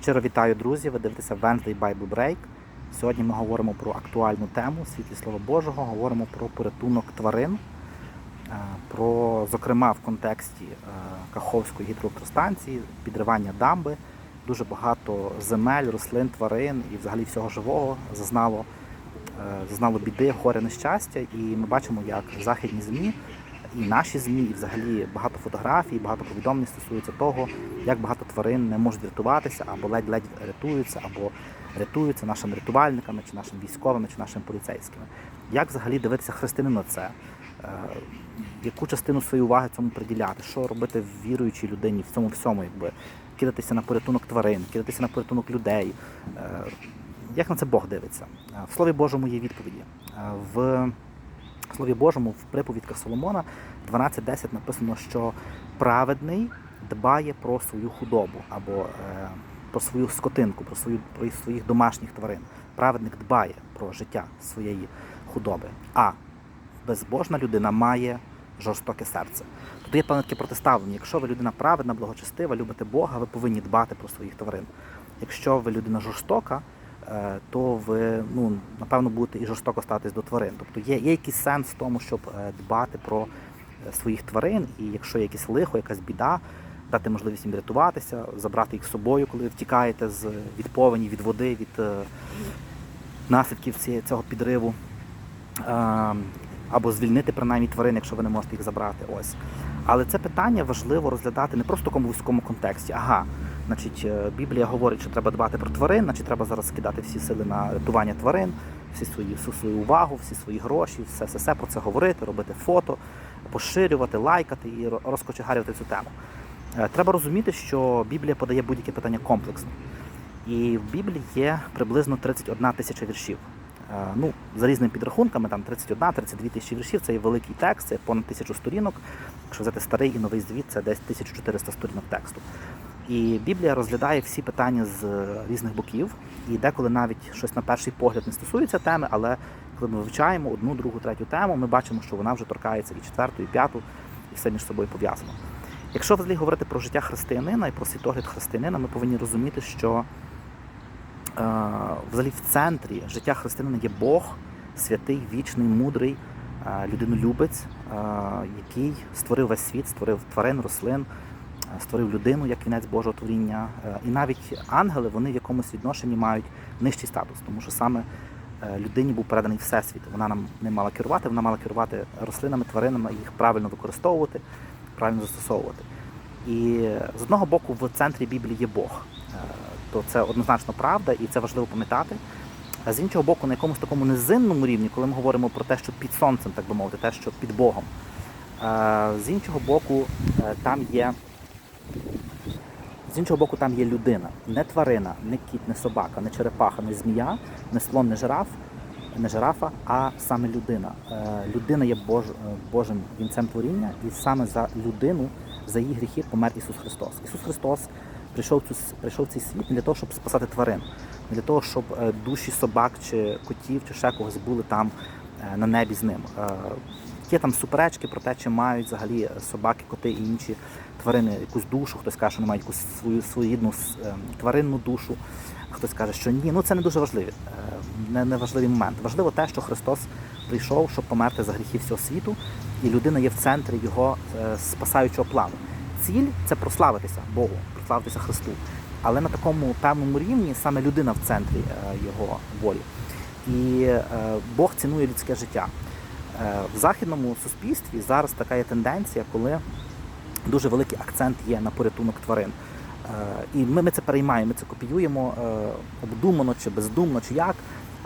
Щиро вітаю, друзі! Ви дивитеся Wednesday Bible Break. Сьогодні ми говоримо про актуальну тему світлі Слова Божого, говоримо про порятунок тварин, е, про, зокрема, в контексті е, Каховської гідроелектростанції, підривання дамби. Дуже багато земель, рослин, тварин і взагалі всього живого зазнало, е, зазнало біди, горе, нещастя. І ми бачимо, як західні ЗМІ і наші ЗМІ, і взагалі багато фотографій, багато повідомлень стосується того, як багато тварин не можуть рятуватися, або ледь-ледь рятуються, або рятуються нашими рятувальниками, чи нашими військовими, чи нашими поліцейськими. Як взагалі дивитися християнину на це? Е, Яку частину своєї уваги цьому приділяти? Що робити віруючій людині в цьому всьому, якби кидатися на порятунок тварин, кидатися на порятунок людей? Е, Як на це Бог дивиться? Е, В Слові Божому є відповіді. Е, Слові Божому в приповідках Соломона 12.10 написано, що праведний дбає про свою худобу або е, про свою скотинку, про свою про своїх домашніх тварин. Праведник дбає про життя своєї худоби. А безбожна людина має жорстоке серце. Тут є певне таке протиставлення. Якщо ви людина праведна, благочестива, любите Бога, ви повинні дбати про своїх тварин. Якщо ви людина жорстока, то ви ну, напевно будете і жорстоко ставитись до тварин. Тобто є, є якийсь сенс в тому, щоб е, дбати про е, своїх тварин, і якщо є якесь лихо, якась біда, дати можливість їм рятуватися, забрати їх з собою, коли втікаєте з від повені, від води, від е, наслідків цього підриву. Е, Або звільнити принаймні тварин, якщо ви не можете їх забрати. Ось. Але це питання важливо розглядати не просто в такому вузькому контексті. Ага, значить, е, Біблія говорить, що треба дбати про тварин, значить треба зараз скидати всі сили на рятування тварин, всі свої, всю свою увагу, всі свої гроші, все, все, все про це говорити, робити фото, поширювати, лайкати і розкочегарювати цю тему. Е, Треба розуміти, що Біблія подає будь-яке питання комплексно. І в Біблії є приблизно 31 тисяча віршів. Е, Ну, за різними підрахунками, там 31-32 тисячі віршів, це є великий текст, це понад тисячу сторінок. Якщо взяти старий і новий звіт, це десь 1400 сторінок тексту. І Біблія розглядає всі питання з різних боків, і деколи навіть щось на перший погляд не стосується теми, але коли ми вивчаємо одну, другу, третю тему, ми бачимо, що вона вже торкається і четверту, і п'яту, і все між собою пов'язано. Якщо взагалі говорити про життя християнина і про світогляд християнина, ми повинні розуміти, що е, взагалі в центрі життя християнина є Бог, святий, вічний, мудрий, е, людинолюбець, е, який створив весь світ, створив тварин, рослин, е, створив людину як кінець Божого творіння. Е, І навіть ангели вони в якомусь відношенні мають нижчий статус, тому що саме е, людині був переданий всесвіт. Вона нам не мала керувати, вона мала керувати рослинами, тваринами, їх правильно використовувати, правильно застосовувати. І е, з одного боку, в центрі Біблії є Бог. То це однозначно правда, і це важливо пам'ятати. А з іншого боку, на якомусь такому низинному рівні, коли ми говоримо про те, що під сонцем, так би мовити, те, що під Богом. З іншого боку, там є. З іншого боку, там є людина, не тварина, не кіт, не собака, не черепаха, не змія, не слон, не жираф, не жирафа, а саме людина. Е, Людина є Бож, е, Божим вінцем творіння, і саме за людину, за її гріхи помер Ісус Христос. Ісус Христос прийшов цю прийшов цей світ не для того, щоб спасати тварин, не для того, щоб е, душі собак чи котів чи ще когось були там на небі з ним. Е, Є там суперечки про те, чи мають взагалі собаки, коти і інші тварини якусь душу. Хтось каже, що вони мають якусь свою своєрідну с- ем, тваринну душу. Хтось каже, що ні. Ну це не дуже важливі, е, не, не важливий момент. Важливо те, що Христос прийшов, щоб померти за гріхи всього світу, і людина є в центрі його е, спасаючого плану. Ціль це прославитися Богу, прославитися Христу. Але на такому певному рівні саме людина в центрі е, його волі. І е, Бог цінує людське життя. Е, В західному суспільстві зараз така є тенденція, коли дуже великий акцент є на порятунок тварин. Е, І ми, ми це переймаємо, ми це копіюємо е, обдумано чи бездумно, чи як.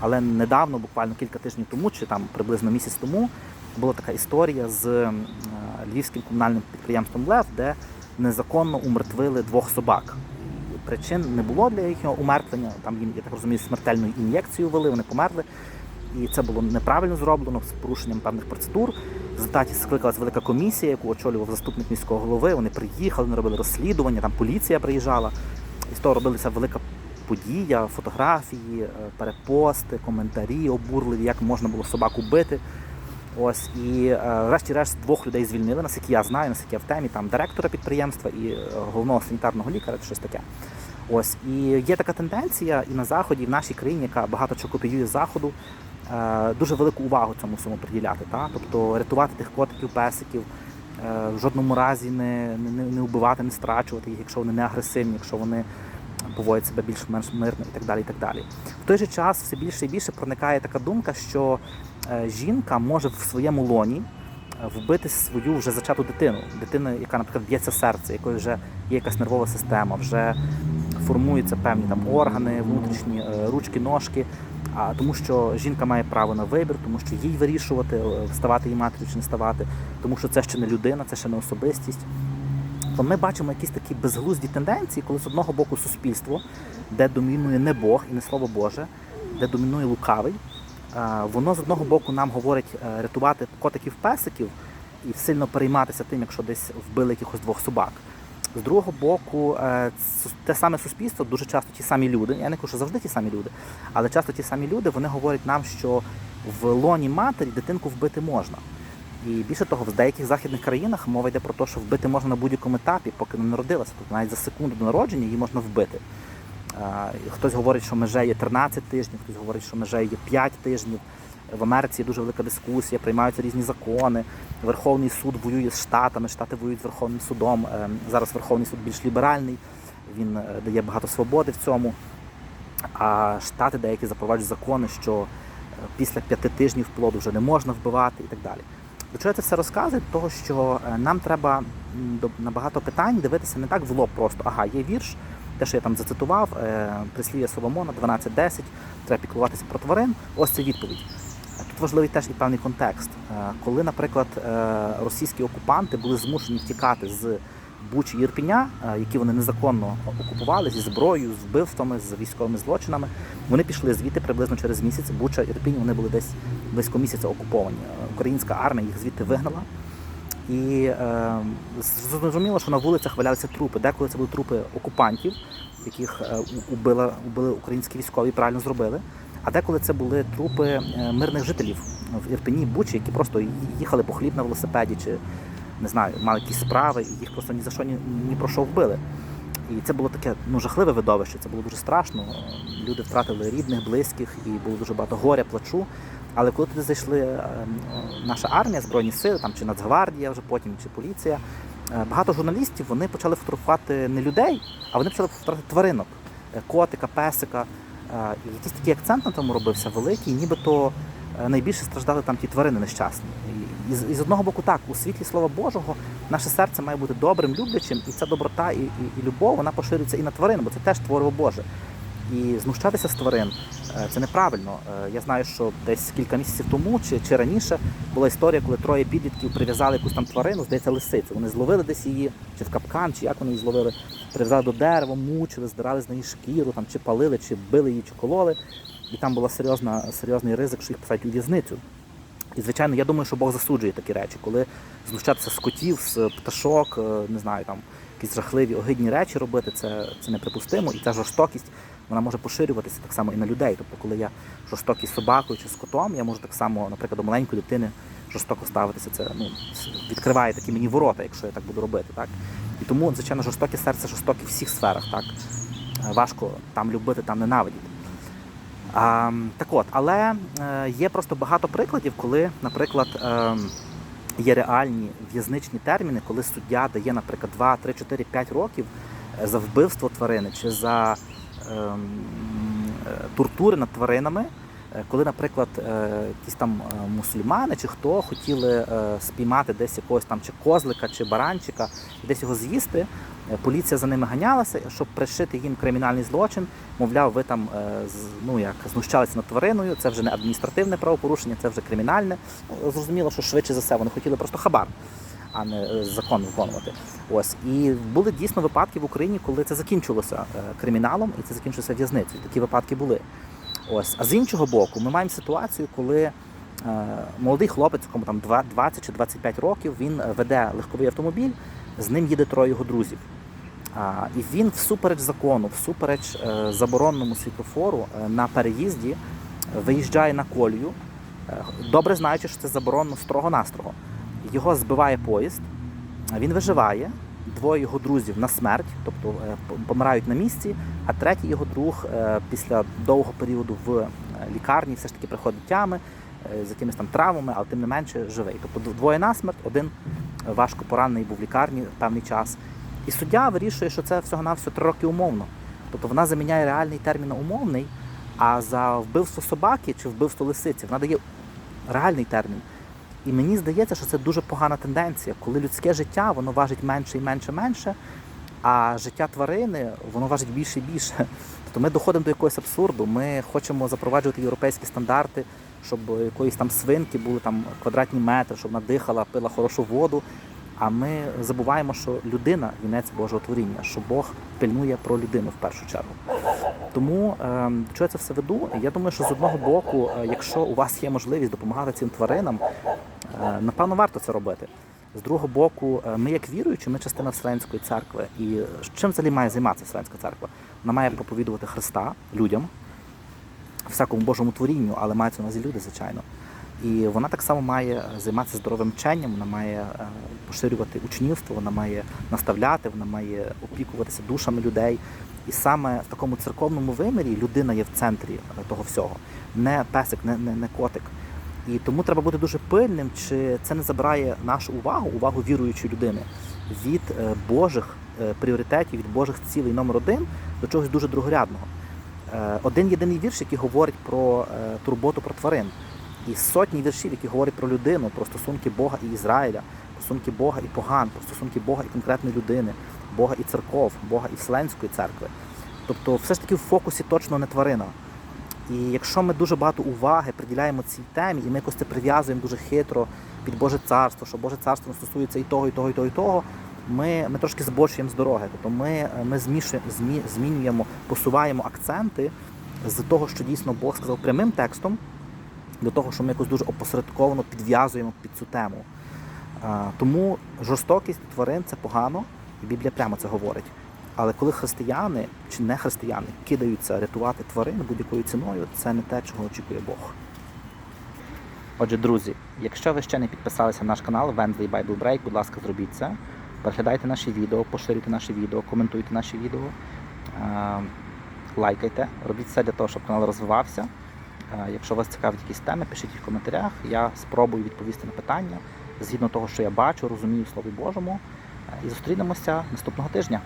Але недавно, буквально кілька тижнів тому, чи там приблизно місяць тому, була така історія з львівським комунальним підприємством Лев, де незаконно умертвили двох собак. Причин не було для їхнього умертвення. Там їм, я так розумію, смертельну ін'єкцію ввели, вони померли. І це було неправильно зроблено з порушенням певних процедур. В результаті скликалась велика комісія, яку очолював заступник міського голови. Вони приїхали, вони робили розслідування, там поліція приїжджала. І з того робилася велика подія, фотографії, е, перепости, коментарі обурливі, як можна було собаку бити. Ось і е, врешті-решт двох людей звільнили, наскільки я знаю, наскільки я в темі, там директора підприємства і е, головного санітарного лікаря, чи щось таке. Ось і є така тенденція і на заході, і в нашій країні, яка багато чого копіює заходу, дуже велику увагу цьому всьому приділяти. Та? Тобто рятувати тих котиків, песиків, е, в жодному разі не, не, не вбивати, не страчувати їх, якщо вони не агресивні, якщо вони поводять себе більш-менш мирно і так далі. І так далі. В той же час все більше і більше проникає така думка, що е, жінка може в своєму лоні е, вбити свою вже зачату дитину, дитину, яка, наприклад, б'ється серце, якої вже є якась нервова система, вже формуються певні там органи, внутрішні е, ручки, ножки. А тому, що жінка має право на вибір, тому що їй вирішувати, е, ставати її матір'ю чи не ставати, тому що це ще не людина, це ще не особистість. То ми бачимо якісь такі безглузді тенденції, коли з одного боку суспільство, де домінує не Бог і не Слово Боже, де домінує лукавий, е, воно з одного боку нам говорить е, рятувати котиків песиків і сильно перейматися тим, якщо десь вбили якихось двох собак. З другого боку, е, те саме суспільство, дуже часто ті самі люди, я не кажу, що завжди ті самі люди, але часто ті самі люди вони говорять нам, що в лоні матері дитинку вбити можна. І більше того, в деяких західних країнах мова йде про те, що вбити можна на будь-якому етапі, поки не народилася. Тобто навіть за секунду до народження її можна вбити. Хтось говорить, що меже є 13 тижнів, хтось говорить, що меже є 5 тижнів. В Америці є дуже велика дискусія, приймаються різні закони. Верховний суд воює з штатами, штати воюють з Верховним судом. Ем, Зараз Верховний суд більш ліберальний, він е, дає багато свободи в цьому. А штати деякі запроваджують закони, що е, після п'яти тижнів плоду вже не можна вбивати і так далі. До чого це все розказую? Того, що е, нам треба на багато питань дивитися не так в лоб просто. Ага, є вірш, те, що я там зацитував, прислів'я Соломона 12.10, треба піклуватися про тварин. Ось це відповідь. Тут важливий теж і певний контекст. Е, Коли, наприклад, е, російські окупанти були змушені втікати з Бучі і Ірпіня, е, які вони незаконно окупували зі зброєю, з вбивствами, з військовими злочинами, вони пішли звідти приблизно через місяць. Буча Ірпінь вони були десь близько місяця окуповані. Українська армія їх звідти вигнала. І е, зрозуміло, що на вулицях валялися трупи. Деколи це були трупи окупантів, яких убила, убили українські військові, правильно зробили. А деколи це були трупи е, мирних жителів в Ірпені, Бучі, які просто їхали по хліб на велосипеді, чи не знаю, мали якісь справи, і їх просто ні за що ні, ні про що вбили. І це було таке ну, жахливе видовище, це було дуже страшно. Люди втратили рідних, близьких, і було дуже багато горя, плачу. Але коли туди зайшли е, наша армія, Збройні сили, там чи Нацгвардія, вже потім, чи поліція, е, багато журналістів вони почали фотографувати не людей, а вони почали фотографувати тваринок, котика, песика. І якийсь такий акцент на тому робився великий, нібито е, найбільше страждали там ті тварини нещасні. І, і, і з одного боку, так, у світлі Слова Божого наше серце має бути добрим, люблячим, і ця доброта і, і, і любов вона поширюється і на тварин, бо це теж твориво Боже. І знущатися з тварин е, це неправильно. Е, Я знаю, що десь кілька місяців тому чи, чи раніше була історія, коли троє підлітків прив'язали якусь там тварину, здається, лисицю. Вони зловили десь її, чи в капкан, чи як вони її зловили, прив'язали до дерева, мучили, здирали з неї шкіру, там, чи палили, чи били її, чи кололи. І там серйозна, серйозний ризик, що їх посадять у в'язницю. І, звичайно, я думаю, що Бог засуджує такі речі, коли знущатися з котів, з пташок, е, не знаю, там якісь жахливі, огидні речі робити, це, це неприпустимо. І ця жорстокість вона може поширюватися так само і на людей. Тобто, коли я жорстокий з собакою чи з котом, я можу так само, наприклад, до маленької дитини жорстоко ставитися. Це ну, відкриває такі мені ворота, якщо я так буду робити. Так? І тому, звичайно, жорстоке серце жорстоке в всіх сферах. Так? Е, Важко там любити, там ненавидіти. А, так от, але е, є просто багато прикладів, коли, наприклад, е, є реальні в'язничні терміни, коли суддя дає, наприклад, 2, 3, 4, 5 років за вбивство тварини чи за ем, тортури над тваринами, коли, наприклад, е, якісь там е, мусульмани чи хто хотіли е, спіймати десь якогось там чи козлика, чи баранчика, десь його з'їсти. Е, Поліція за ними ганялася, щоб пришити їм кримінальний злочин. Мовляв, ви там е, ну як знущалися над твариною. Це вже не адміністративне правопорушення, це вже кримінальне. Ну, Зрозуміло, що швидше за все вони хотіли просто хабар, а не е, закон виконувати. Ось і були дійсно випадки в Україні, коли це закінчилося е, криміналом, і це закінчилося в'язницею. Такі випадки були. Ось, а з іншого боку, ми маємо ситуацію, коли е, молодий хлопець, кому там 20 чи 25 років, він е, веде легковий автомобіль, з ним їде троє його друзів. І він всупереч закону, всупереч е, заборонному світлофору на переїзді виїжджає на колію, добре знаючи, що це заборонено строго-настрого. Його збиває поїзд, він виживає, двоє його друзів на смерть, тобто е, помирають на місці, а третій його друг е, після довгого періоду в е, лікарні все ж таки приходить тями з якимись там травмами, але тим не менше живий. Тобто двоє на смерть, один важко поранений був в лікарні певний час. І суддя вирішує, що це всього-навсього три роки умовно. Тобто вона заміняє реальний термін на умовний, а за вбивство собаки чи вбивство лисиці вона дає реальний термін. І мені здається, що це дуже погана тенденція, коли людське життя воно важить менше і менше менше, а життя тварини воно важить більше і більше. Тобто ми доходимо до якогось абсурду. Ми хочемо запроваджувати європейські стандарти, щоб якоїсь там свинки були там квадратні метри, щоб вона дихала, пила хорошу воду. А ми забуваємо, що людина вінець Божого творіння, що Бог пильнує про людину в першу чергу. Тому що я це все веду? Я думаю, що з одного боку, е, якщо у вас є можливість допомагати цим тваринам, е, напевно, варто це робити. З другого боку, е, ми як віруючі, ми частина Вселенської церкви. І чим взагалі має займатися Вселенська церква? Вона має проповідувати Христа людям, всякому Божому творінню, але мається на увазі люди, звичайно. І вона так само має займатися здоровим вченням, вона має поширювати учнівство, вона має наставляти, вона має опікуватися душами людей. І саме в такому церковному вимірі людина є в центрі е, того всього, не песик, не, не, не котик. І тому треба бути дуже пильним, чи це не забирає нашу увагу, увагу віруючої людини від е, Божих е, пріоритетів, від Божих цілей номер один до чогось дуже другорядного. Один єдиний вірш, який говорить про турботу про тварин, і сотні віршів, які говорять про людину, про стосунки Бога і Ізраїля, про стосунки Бога і поган, про стосунки Бога і конкретної людини, Бога і церков, Бога і Вселенської церкви. Тобто, все ж таки в фокусі точно не тварина. І якщо ми дуже багато уваги приділяємо цій темі, і ми якось це прив'язуємо дуже хитро під Боже царство, що Боже царство стосується і того, і того, і того, і того, ми, ми трошки збочуємо з дороги. Тобто ми, ми змішуємо, змі, змінюємо, посуваємо акценти з того, що дійсно Бог сказав прямим текстом, до того, що ми якось дуже опосередковано підв'язуємо під цю тему. Тому жорстокість тварин це погано, і Біблія прямо це говорить. Але коли християни чи не християни кидаються рятувати тварин будь-якою ціною, це не те, чого очікує Бог. Отже, друзі, якщо ви ще не підписалися на наш канал Wednesday Bible Break, будь ласка, зробіть це. Переглядайте наші відео, поширюйте наші відео, коментуйте наші відео, е, лайкайте, робіть все для того, щоб канал розвивався. Е, Якщо вас цікавить якісь теми, пишіть їх в коментарях. Я спробую відповісти на питання згідно того, що я бачу, розумію в Слові Божому. Е, І зустрінемося наступного тижня.